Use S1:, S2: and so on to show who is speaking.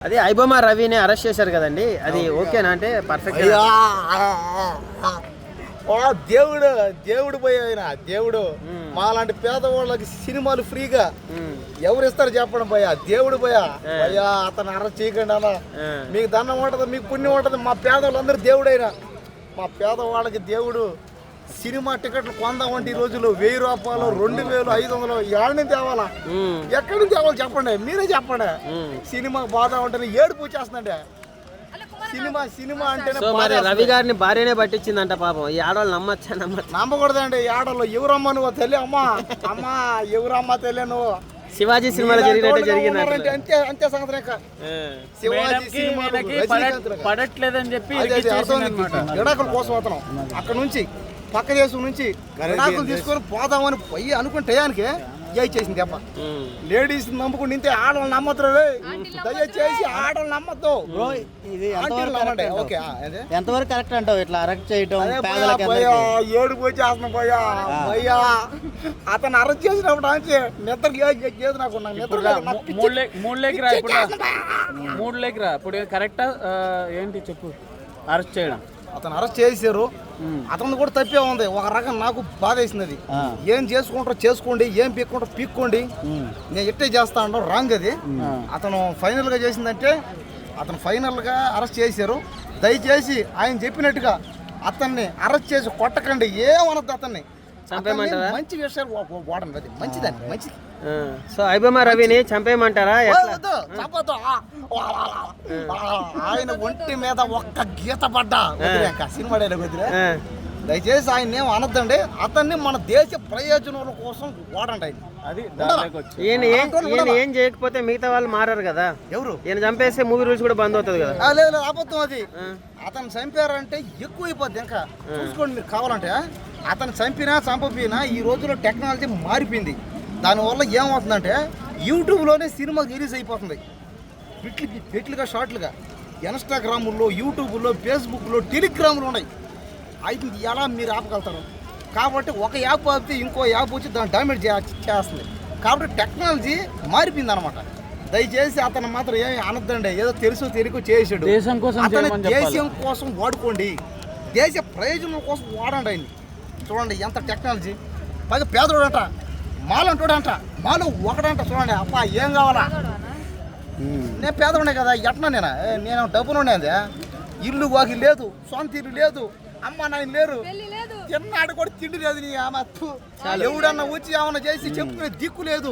S1: అది ఐబొమ్మ రవిని అరెస్ట్ చేశారు కదండి. అది ఓకేనా అంటే పర్ఫెక్ట్
S2: అయ్యా! దేవుడు దేవుడు పోయి ఆయన దేవుడు. మాలాంటి పేదవాళ్ళకి సినిమాలు ఫ్రీగా ఎవరు ఇస్తారు చెప్పండి భయ్యా దేవుడు
S1: ఆ.
S2: భయ్యా అతను అరెస్ట్ చేయకండి అలా మీకు దండం ఉంటది మీకు పుణ్యం ఉంటది. మా పేదవాళ్ళందరూ దేవుడైనా. మా పేదవాళ్ళకి దేవుడు సినిమా టికెట్లు కొందామంటే ఈ రోజులు వెయ్యి రూపాయలు రెండు వేలు ఐదు వందలు ఏడని తేవాలా? ఎక్కడి నుంచి తేవాలి చెప్పండి మీరే చెప్పండి. సినిమా బాధ ఉంటేనే ఏడుపు వచ్చేస్తుందండి. సినిమా సినిమా అంటేనే
S1: సో మరి. రవి గారిని భార్యనే పట్టించిందంట పాపం. ఈ ఆడవాళ్ళు నమ్మచ్చా నమ్మచ్చా?
S2: నమ్మకూడదండి ఈ ఆడలో ఎవరమ్మా నువ్వు? తల్లి అమ్మా అమ్మా ఎవరమ్మా తల్లి నువ్వు?
S1: శివాజీ సినిమాలో జరిగినట్టు జరిగింది
S2: ఉన్నారంటే అంతే అంతే సంగతి శివాజీ లాగా.
S3: పడట్లేదని చెప్పి
S2: కోసం అతను అక్కడ నుంచి. పక్క దేశం నుంచి విడాకులు తీసుకొని పోదామని పోయి అనుకున్న టయానికి ఏ చేసింది దెబ్బ లేడీస్ నమ్ముకుని ఇంతే ఆడవాళ్ళు నమ్మద్దు దయచేసి ఆడవాళ్ళు నమ్మద్దు.
S4: బ్రో ఇది
S2: ఓకే
S4: ఎంతవరకు కరెక్ట్ అంటావు? ఇట్లా అరెస్ట్ చేయటం అందరికీ?
S2: ఏడుపు వచ్చేస్తున్నా భయ్యా భయ్యా అతను అరెస్ట్ చేసినప్పుడు అంటే నిద్ర లేదు నాకు
S3: మూడు లేక్ మూడు లేక్ రా ఇప్పుడు రా.
S2: పిచ్చి చేస్తుంది.
S3: మూడు లేక్ రా. ఇప్పుడు కరెక్టా? ఏంటి చెప్పు? అరెస్ట్ చేయడం.
S2: అతను అరెస్ట్ చేశారు అతను కూడా తప్పే ఉంది. ఒక రకం నాకు బాధ
S4: ఆ.
S2: ఏం చేసుకుంటారో చేసుకోండి ఏం పీక్కుంటారో పీక్కోండి. నేను ఇట్టే చేస్తా అనడం రాంగ్ అది. అతను ఫైనల్గా చేసిందంటే అతను ఫైనల్గా అరెస్ట్ చేశారు దయచేసి ఆయన చెప్పినట్టుగా అతన్ని అరెస్ట్ చేసి కొట్టకండి. ఏమనద్దు అతన్ని.
S1: చంపేయమంటారా?
S2: మంచి విషయాలు వా- వా- వాడండి అది మంచిదండి మంచిది.
S1: సో ఐబొమ్మ రవిని చంపేయమంటారా?
S2: ఆయన ఒంటి మీద ఒక్క గీత పడ్డా. సినిమా డైలాగ్ వదిలే దయచేసి ఆయన ఏం అనొద్దండి. అతన్ని మన దేశ ప్రయోజనాల కోసం వాడండి ఆయన
S3: అది
S1: ఈయన ఏం ఈయన ఏం చేయకపోతే మిగతా వాళ్ళు మారారు కదా.
S2: ఎవరు?
S1: ఈయన చంపేస్తే మూవీ రూల్స్ కూడా బంద్ అవుతుంది కదా.
S2: లేదు లేదు, అబద్ధం అది. అతను చంపారంటే ఎక్కువ అయిపోద్ది ఇంకా చూసుకోండి మీరు కావాలంటే అతను చంపినా చంపపోయినా ఈ రోజుల్లో టెక్నాలజీ మారిపోయింది. దానివల్ల ఏమవుతుందంటే యూట్యూబ్లోనే సినిమా రిలీజ్ అయిపోతుంది. పెట్లు పెట్లుగా షార్ట్లుగా. ఇన్స్టాగ్రాముల్లో యూట్యూబ్లో ఫేస్బుక్లో టెలిగ్రాములు ఉన్నాయి. అయితే ఎలా మీరు ఆపగలుగుతారు? కాబట్టి ఒక యాప్ ఆపితే ఇంకో యాప్ వచ్చి దాన్ని డామేజ్ చేస్తుంది. కాబట్టి టెక్నాలజీ మారిపోయింది అనమాట దయచేసి అతను మాత్రం ఏమి అనొద్దండి. ఏదో తెలుసు తెలియక చేసాడు
S3: దేశం కోసం.
S2: దేశం కోసం వాడుకోండి. దేశ ప్రయోజనం కోసం వాడండి ఆయన్ని. చూడండి ఎంత టెక్నాలజీ. పైగా పేదోడంట మాలంటోడంట మాలో ఒకడంట చూడండి. అప్ప ఏం కావాలా? నేను పేదోడే కదా ఎట్లా నేను? నేను డబ్బునుండేది ఇల్లు వాకి లేదు సొంత ఇల్లు లేదు అమ్మ నాయన లేరు. తిన్నాడు కూడా తిండి లేదు నీ ఆమె ఎవడన్నా వచ్చి ఏమన్నా చేసి చెప్పుకునే దిక్కు లేదు.